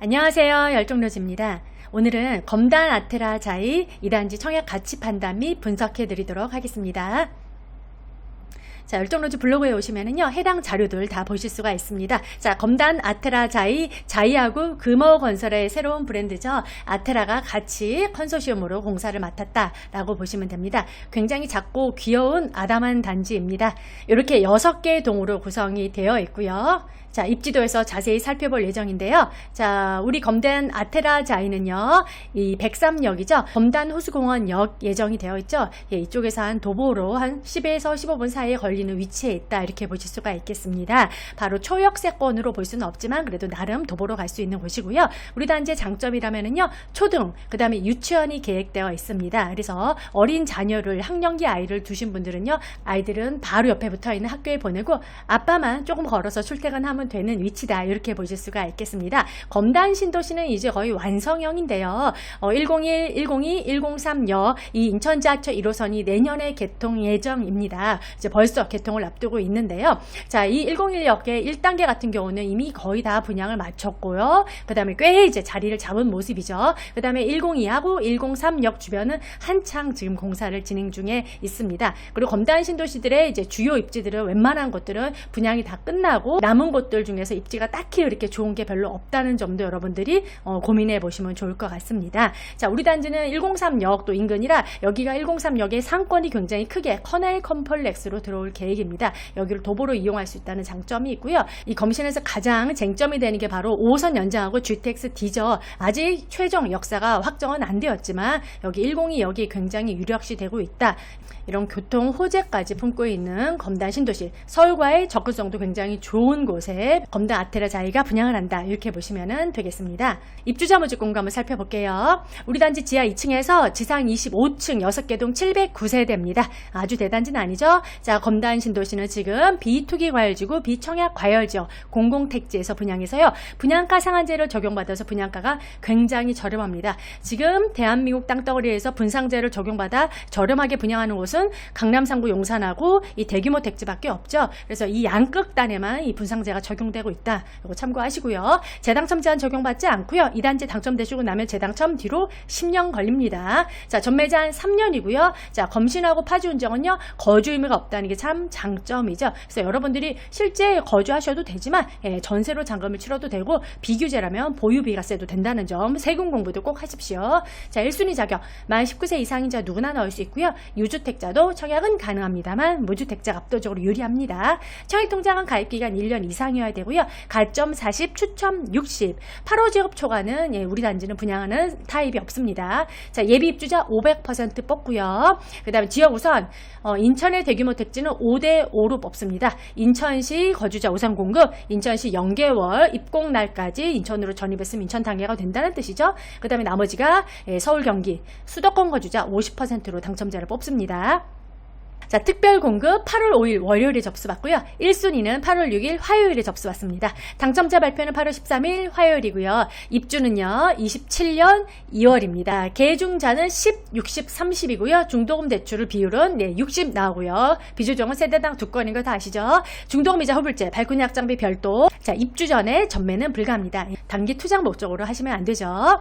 안녕하세요. 열정로즈입니다. 오늘은 검단 아테라 자이 2단지 청약 가치 판단 및 분석해 드리도록 하겠습니다. 자, 열정로즈 블로그에 오시면은요, 해당 자료들 다 보실 수가 있습니다. 자, 검단 아테라 자이, 자이하고 금호 건설의 새로운 브랜드죠. 아테라가 같이 컨소시엄으로 공사를 맡았다라고 보시면 됩니다. 굉장히 작고 귀여운 아담한 단지입니다. 이렇게 6개의 동으로 구성이 되어 있고요. 자, 입지도에서 자세히 살펴볼 예정인데요. 자, 우리 검단 아테라 자이는요, 이 백삼역이죠. 검단 호수공원역 예정이 되어 있죠. 예, 이쪽에서 한 도보로 한 10에서 15분 사이에 걸리는 위치에 있다. 이렇게 보실 수가 있겠습니다. 바로 초역세권으로 볼 수는 없지만 그래도 나름 도보로 갈 수 있는 곳이고요. 우리 단지의 장점이라면은요, 초등, 그 다음에 유치원이 계획되어 있습니다. 그래서 어린 자녀를, 학령기 아이를 두신 분들은요, 아이들은 바로 옆에 붙어 있는 학교에 보내고 아빠만 조금 걸어서 출퇴근하면 되는 위치다. 이렇게 보실 수가 있겠습니다. 검단 신도시는 이제 거의 완성형인데요. 어, 101, 102, 103여 이 인천 지하철 1호선이 내년에 개통 예정입니다. 이제 벌써 개통을 앞두고 있는데요. 자, 이 101역의 1단계 같은 경우는 이미 거의 다 분양을 마쳤고요. 그 다음에 꽤 이제 자리를 잡은 모습이죠. 그 다음에 102하고 103역 주변은 한창 지금 공사를 진행 중에 있습니다. 그리고 검단 신도시들의 이제 주요 입지들은 웬만한 곳들은 분양이 다 끝나고 남은 곳들 중에서 입지가 딱히 이렇게 좋은 게 별로 없다는 점도 여러분들이 어, 고민해 보시면 좋을 것 같습니다. 자, 우리 단지는 103역 또 인근이라 여기가 103역의 상권이 굉장히 크게 커넬 컴플렉스로 들어올 계획입니다. 여기를 도보로 이용할 수 있다는 장점이 있고요. 이 검신에서 가장 쟁점이 되는 게 바로 5호선 연장하고 GTX D죠. 아직 최종 역사가 확정은 안 되었지만 여기 102역이 굉장히 유력시 되고 있다. 이런 교통 호재까지 품고 있는 검단 신도시 서울과의 접근성도 굉장히 좋은 곳에 검단 아테라 자이가 분양을 한다 이렇게 보시면 되겠습니다. 입주자 모집 공고 한번 살펴볼게요. 우리 단지 지하 2층에서 지상 25층 6개 동 709세대입니다. 아주 대단지는 아니죠. 자 검단 신도시는 지금 비투기 과열지구 비청약 과열지역 공공택지에서 분양해서요. 분양가 상한제를 적용받아서 분양가가 굉장히 저렴합니다. 지금 대한민국 땅덩어리에서 분상제를 적용받아 저렴하게 분양하는 곳은 강남 상구 용산하고 이 대규모 택지밖에 없죠. 그래서 이 양극단에만 이 분상제가 적용되고 있다. 이거 참고하시고요. 재당첨 제한 적용받지 않고요. 이 단지 당첨되시고 나면 재당첨 뒤로 10년 걸립니다. 자, 전매제 한 3년이고요. 자, 검신하고 파지 운정은요. 거주 의무가 없다는 게 참 장점이죠. 그래서 여러분들이 실제 거주하셔도 되지만 예, 전세로 잔금을 치러도 되고 비규제라면 보유비가세도 된다는 점 세금 공부도 꼭 하십시오. 자, 1순위 자격 만 19세 이상인 자 누구나 넣을 수 있고요. 유주택자도 청약은 가능합니다만 무주택자가 압도적으로 유리합니다. 청약통장은 가입기간 1년 이상이 어야 되고요. 가점 40, 추첨 60. 8호 지급 초과는 예, 우리 단지는 분양하는 타입이 없습니다. 자, 예비 입주자 500% 뽑고요. 그 다음에 지역 우선 어, 인천의 대규모 택지는 5대 5로 뽑습니다. 인천시 거주자 우선 공급, 인천시 연개월 입공 날까지 인천으로 전입했으면 인천 단계가 된다는 뜻이죠. 그 다음에 나머지가 예, 서울 경기 수도권 거주자 50%로 당첨자를 뽑습니다. 자, 특별 공급 8월 5일 월요일에 접수받고요. 1순위는 8월 6일 화요일에 접수받습니다. 당첨자 발표는 8월 13일 화요일이고요. 입주는요, 27년 2월입니다. 계중자는 10, 60, 30이고요. 중도금 대출을 비율은 네, 60 나오고요. 비조정은 세대당 두 건인 거 다 아시죠? 중도금 이자 후불제, 발코니 확장비 별도. 자, 입주 전에 전매는 불가합니다. 단기 투자 목적으로 하시면 안 되죠.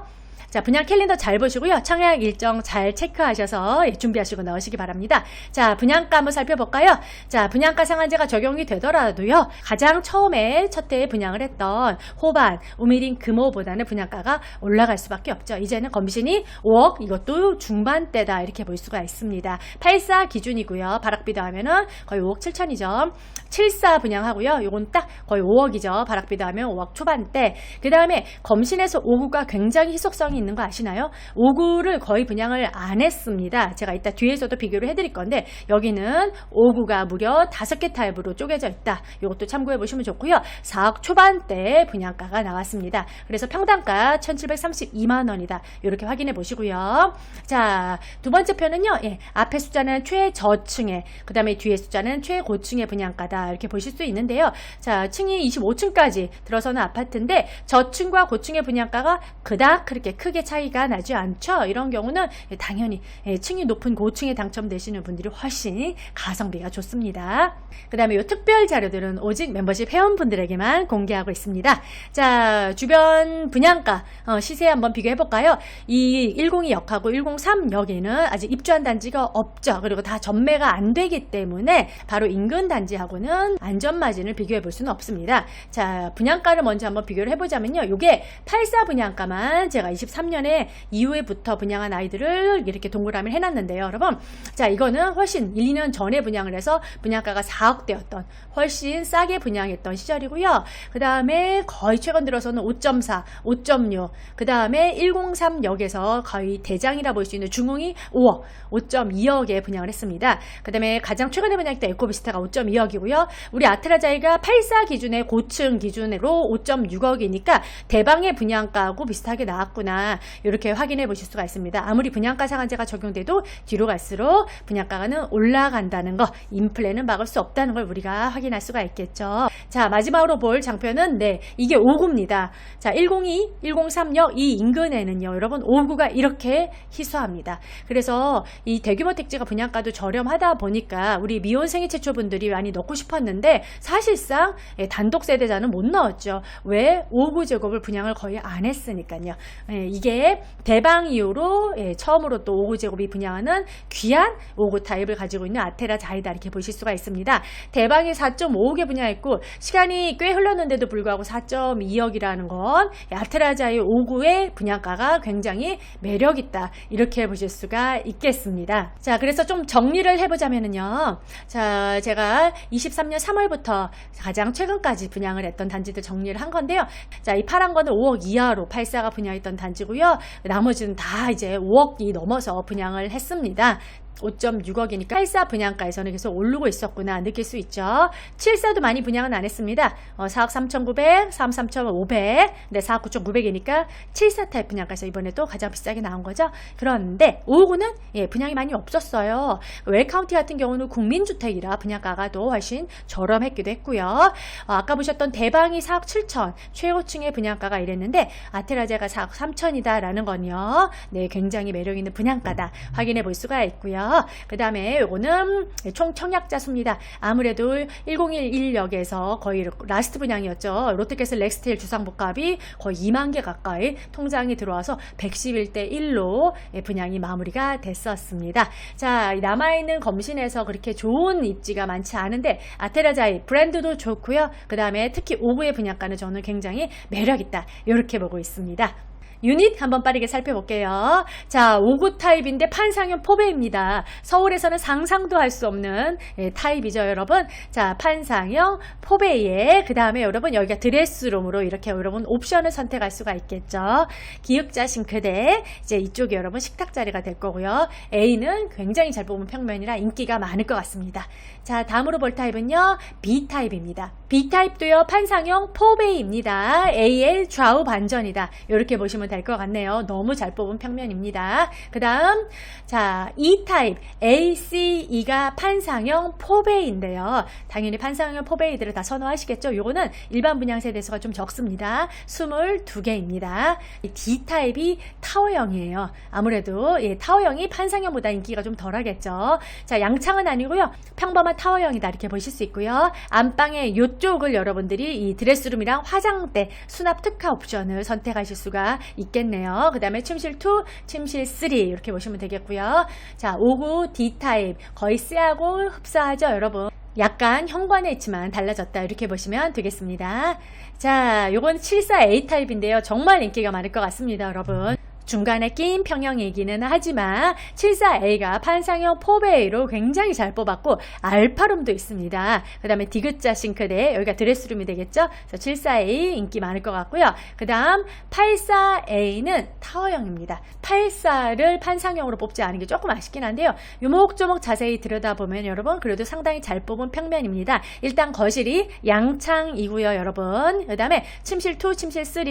자, 분양 캘린더 잘 보시고요. 청약 일정 잘 체크하셔서 예, 준비하시고 나오시기 바랍니다. 자, 분양가 한번 살펴볼까요? 자, 분양가 상한제가 적용이 되더라도요. 가장 처음에 첫 해에 분양을 했던 호반, 우미린 금호보다는 분양가가 올라갈 수밖에 없죠. 이제는 검신이 5억, 이것도 중반대다 이렇게 볼 수가 있습니다. 84 기준이고요. 바락비도 하면은 거의 5억 7천이죠. 74 분양하고요. 요건 딱 거의 5억이죠. 바락비도 하면 5억 초반대. 그 다음에 검신에서 5구가 굉장히 희속성이 있는 거 아시나요? 5구를 거의 분양을 안 했습니다. 제가 이따 뒤에서도 비교를 해드릴 건데 여기는 5구가 무려 5개 타입으로 쪼개져 있다. 이것도 참고해 보시면 좋고요. 4억 초반대 분양가가 나왔습니다. 그래서 평당가 1732만 원이다. 이렇게 확인해 보시고요. 자, 두 번째 편은요. 예, 앞에 숫자는 최저층에 그 다음에 뒤에 숫자는 최고층의 분양가다. 이렇게 보실 수 있는데요. 자, 층이 25층까지 들어서는 아파트인데 저층과 고층의 분양가가 그닥 그렇게 크게 차이가 나지 않죠. 이런 경우는 당연히 예, 층이 높은 고층에 당첨되시는 분들이 훨씬 가성비가 좋습니다. 그 다음에 이 특별 자료들은 오직 멤버십 회원분들에게만 공개하고 있습니다. 자, 주변 분양가 어, 시세 한번 비교해 볼까요? 이 102 역하고 103 역에는 아직 입주한 단지가 없죠. 그리고 다 전매가 안 되기 때문에 바로 인근 단지하고는 안전 마진을 비교해 볼 수는 없습니다. 자, 분양가를 먼저 한번 비교를 해보자면요. 이게 84 분양가만 제가 23 년에 이후에부터 분양한 아이들을 이렇게 동그라미를 해놨는데요. 여러분, 자, 이거는 훨씬 1, 2년 전에 분양을 해서 분양가가 4억대였던 훨씬 싸게 분양했던 시절이고요. 그 다음에 거의 최근 들어서는 5.4, 5.6, 그 다음에 103 역에서 거의 대장이라 볼 수 있는 중흥이 5억, 5.2억에 분양을 했습니다. 그 다음에 가장 최근에 분양했던 에코비스타가 5.2억이고요. 우리 아트라자이가 84 기준의 고층 기준으로 5.6억이니까 대방의 분양가하고 비슷하게 나왔구나. 이렇게 확인해 보실 수가 있습니다. 아무리 분양가 상한제가 적용돼도 뒤로 갈수록 분양가는 올라간다는 거, 인플레는 막을 수 없다는 걸 우리가 확인할 수가 있겠죠. 자, 마지막으로 볼 장표는 네, 이게 5구입니다. 자, 102, 103역 이 인근에는요, 여러분 5구가 이렇게 희소합니다. 그래서 이 대규모 택지가 분양가도 저렴하다 보니까 우리 미혼생애 최초분들이 많이 넣고 싶었는데 사실상 예, 단독 세대자는 못 넣었죠. 왜? 5구 제곱을 분양을 거의 안 했으니까요. 예, 이게 대방 이후로 예, 처음으로 또 5구 제곱이 분양하는 귀한 5구 타입을 가지고 있는 아테라 자이다 이렇게 보실 수가 있습니다. 대방이 4.5억에 분양했고 시간이 꽤 흘렀는데도 불구하고 4.2억이라는 건 아테라 자이 5구의 분양가가 굉장히 매력 있다 이렇게 보실 수가 있겠습니다. 자, 그래서 좀 정리를 해보자면은요. 자, 제가 23년 3월부터 가장 최근까지 분양을 했던 단지들 정리를 한 건데요. 자, 이 파란 거는 5억 이하로 84가 분양했던 단지고 요. 나머지는 다 이제 5억이 넘어서 분양을 했습니다. 5.6억이니까 84 분양가에서는 계속 오르고 있었구나 느낄 수 있죠. 74도 많이 분양은 안 했습니다. 어, 4억 3,900, 3억 3,500, 네, 4억 9,900이니까 74 타입 분양가에서 이번에 또 가장 비싸게 나온 거죠. 그런데 5호는 예, 분양이 많이 없었어요. 웰카운티 같은 경우는 국민주택이라 분양가가 또 훨씬 저렴했기도 했고요. 어, 아까 보셨던 대방이 4억 7천, 최고층의 분양가가 이랬는데 아테라제가 4억 3천이다라는 건요. 네, 굉장히 매력 있는 분양가다 확인해 볼 수가 있고요. 그 다음에 요거는 총 청약자 수입니다. 아무래도 1011역에서 거의 라스트 분양이었죠. 롯데캐슬 렉스테일 주상복합이 거의 2만 개 가까이 통장이 들어와서 111대 1로 분양이 마무리가 됐었습니다. 자, 남아있는 검신에서 그렇게 좋은 입지가 많지 않은데 아테라자이 브랜드도 좋고요. 그 다음에 특히 5구의 분양가는 저는 굉장히 매력있다. 이렇게 보고 있습니다. 유닛 한번 빠르게 살펴볼게요. 자, 5구 타입인데 판상형 포배입니다. 서울에서는 상상도 할 수 없는 예, 타입이죠, 여러분. 자, 판상형 포배에 그 다음에 여러분 여기가 드레스룸으로 이렇게 여러분 옵션을 선택할 수가 있겠죠. 기역자 싱크대 이제 이쪽이 여러분 식탁 자리가 될 거고요. A는 굉장히 잘 뽑은 평면이라 인기가 많을 것 같습니다. 자, 다음으로 볼 타입은요. B 타입입니다. B 타입도요. 판상형 포배입니다. AL 좌우 반전이다. 이렇게 보시면 될 것 같네요. 너무 잘 뽑은 평면입니다. 그 다음, 자, E 타입, ACE가 판상형 포베이인데요. 당연히 판상형 포베이들을 다 선호하시겠죠? 요거는 일반 분양 세 대수가 좀 적습니다. 22개입니다. D 타입이 타워형이에요. 아무래도 예, 타워형이 판상형보다 인기가 좀 덜하겠죠. 자, 양창은 아니고요. 평범한 타워형이다. 이렇게 보실 수 있고요. 안방의 요쪽을 여러분들이 이 드레스룸이랑 화장대 수납 특화 옵션을 선택하실 수가 있겠네요. 그 다음에 침실 2, 침실 3 이렇게 보시면 되겠고요. 자, 5구 D타입 거의 C하고 흡사하죠, 여러분. 약간 현관에 있지만 달라졌다 이렇게 보시면 되겠습니다. 자, 요건 74A 타입인데요. 정말 인기가 많을 것 같습니다, 여러분. 중간에 낀 평형이기는 하지만 74A가 판상형 포베이로 굉장히 잘 뽑았고 알파룸도 있습니다. 그 다음에 디귿자 싱크대 여기가 드레스룸이 되겠죠. 그래서 74A 인기 많을 것 같고요. 그 다음 84A는 타워형입니다. 84를 판상형으로 뽑지 않은 게 조금 아쉽긴 한데요. 요목조목 자세히 들여다보면 여러분 그래도 상당히 잘 뽑은 평면입니다. 일단 거실이 양창이고요 여러분. 그 다음에 침실 2, 침실 3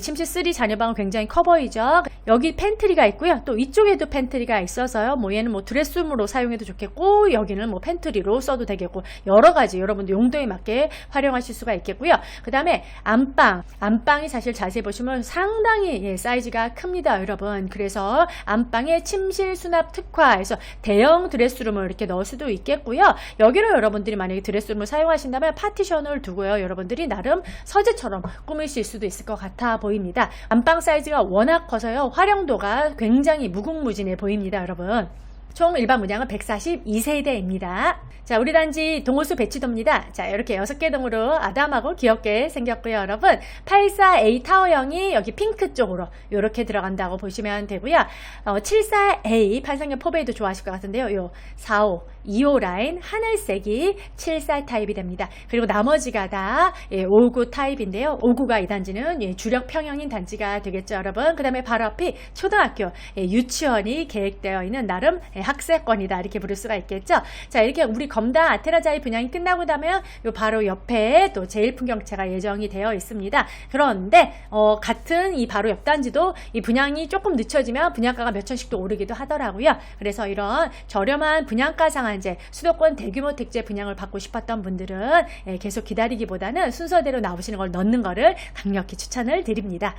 침실 3 자녀방은 굉장히 커 보이죠. 여기 팬트리가 있고요. 또 이쪽에도 팬트리가 있어서요. 뭐 얘는 뭐 드레스룸으로 사용해도 좋겠고 여기는 뭐 팬트리로 써도 되겠고 여러 가지 여러분들 용도에 맞게 활용하실 수가 있겠고요. 그 다음에 안방 안방이 사실 자세히 보시면 상당히 예, 사이즈가 큽니다, 여러분. 그래서 안방에 침실 수납 특화해서 대형 드레스룸을 이렇게 넣을 수도 있겠고요. 여기로 여러분들이 만약에 드레스룸을 사용하신다면 파티션을 두고요. 여러분들이 나름 서재처럼 꾸미실 수도 있을 것 같아 보입니다. 안방 사이즈가 워낙 커서 요. 활용도가 굉장히 무궁무진해 보입니다, 여러분. 총 일반 문양은 142세대입니다. 자, 우리 단지 동호수 배치도입니다. 자, 이렇게 6개 동으로 아담하고 귀엽게 생겼고요, 여러분. 84A 타워형이 여기 핑크 쪽으로 이렇게 들어간다고 보시면 되고요. 어, 74A 판상형 포베이도 좋아하실 것 같은데요. 요 45, 2호 라인 하늘색이 74 타입이 됩니다. 그리고 나머지가 다 예, 59 타입인데요. 59가 이 단지는 예, 주력 평형인 단지가 되겠죠, 여러분. 그 다음에 바로 앞이 초등학교 예, 유치원이 계획되어 있는 나름 예, 학세권이다 이렇게 부를 수가 있겠죠. 자 이렇게 우리 검다 아테라자의 분양이 끝나고 나면 요 바로 옆에 또 제일 풍경차가 예정이 되어 있습니다. 그런데 어, 같은 이 바로 옆 단지도 이 분양이 조금 늦춰지면 분양가가 몇 천씩 또 오르기도 하더라고요. 그래서 이런 저렴한 분양가 상 한제 수도권 대규모 택지 분양을 받고 싶었던 분들은 예, 계속 기다리기보다는 순서대로 나오시는 걸 넣는 거를 강력히 추천을 드립니다.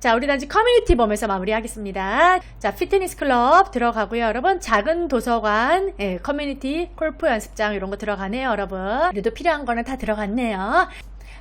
자, 우리 단지 커뮤니티 보면서 마무리하겠습니다. 자, 피트니스 클럽 들어가고요, 여러분. 작은 도서관, 예, 커뮤니티, 골프 연습장 이런 거 들어가네요, 여러분. 그래도 필요한 거는 다 들어갔네요.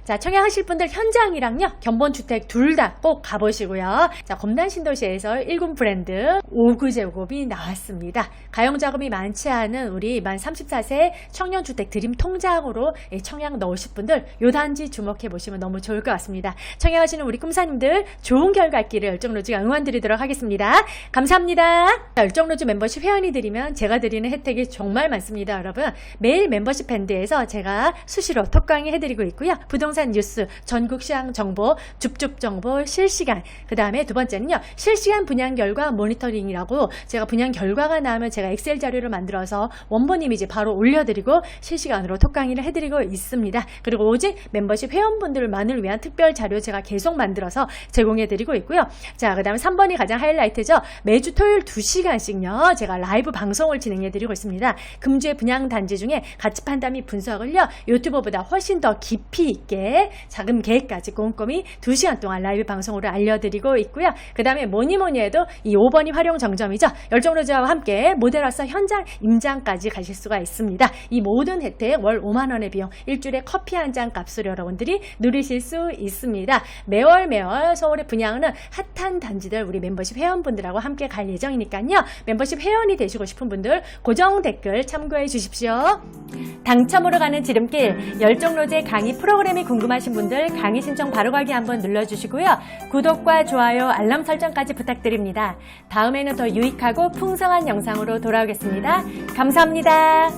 자, 청약하실 분들 현장이랑요, 견본주택 둘 다 꼭 가보시고요. 자, 검단 신도시에서 1군 브랜드 오구제곱이 나왔습니다. 가용 자금이 많지 않은 우리 만 34세 청년주택 드림 통장으로 예, 청약 넣으실 분들 요 단지 주목해 보시면 너무 좋을 것 같습니다. 청약하시는 우리 꿈사님들 좋은 결과 있기를 열정로즈가 응원드리도록 하겠습니다. 감사합니다. 자, 열정로즈 멤버십 회원이 드리면 제가 드리는 혜택이 정말 많습니다, 여러분. 매일 멤버십 밴드에서 제가 수시로 톡 강의 해드리고 있고요. 부동 산 뉴스, 전국 시장 정보, 줍줍 정보 실시간. 그 다음에 두 번째는요, 실시간 분양 결과 모니터링이라고 제가 분양 결과가 나오면 제가 엑셀 자료를 만들어서 원본 이미지 바로 올려드리고 실시간으로 톡 강의를 해드리고 있습니다. 그리고 오직 멤버십 회원분들만을 위한 특별 자료 제가 계속 만들어서 제공해드리고 있고요. 자, 그 다음에 3번이 가장 하이라이트죠. 매주 토요일 2시간씩요, 제가 라이브 방송을 진행해드리고 있습니다. 금주의 분양 단지 중에 가치 판단 및 분석을요, 유튜버보다 훨씬 더 깊이 있게 자금 계획까지 꼼꼼히 2시간 동안 라이브 방송으로 알려드리고 있고요. 그 다음에 뭐니 뭐니 해도 이 5번이 활용 정점이죠. 열정로즈와 함께 모델로서 현장 임장까지 가실 수가 있습니다. 이 모든 혜택 월 5만원의 비용, 일주일에 커피 한 잔 값으로 여러분들이 누리실 수 있습니다. 매월 매월 서울의 분양은 핫한 단지들 우리 멤버십 회원분들하고 함께 갈 예정이니까요. 멤버십 회원이 되시고 싶은 분들 고정 댓글 참고해 주십시오. 당첨으로 가는 지름길 열정로제 강의 프로그램이 궁금하신 분들 강의 신청 바로 가기 한번 눌러주시고요. 구독과 좋아요, 알람 설정까지 부탁드립니다. 다음에는 더 유익하고 풍성한 영상으로 돌아오겠습니다. 감사합니다.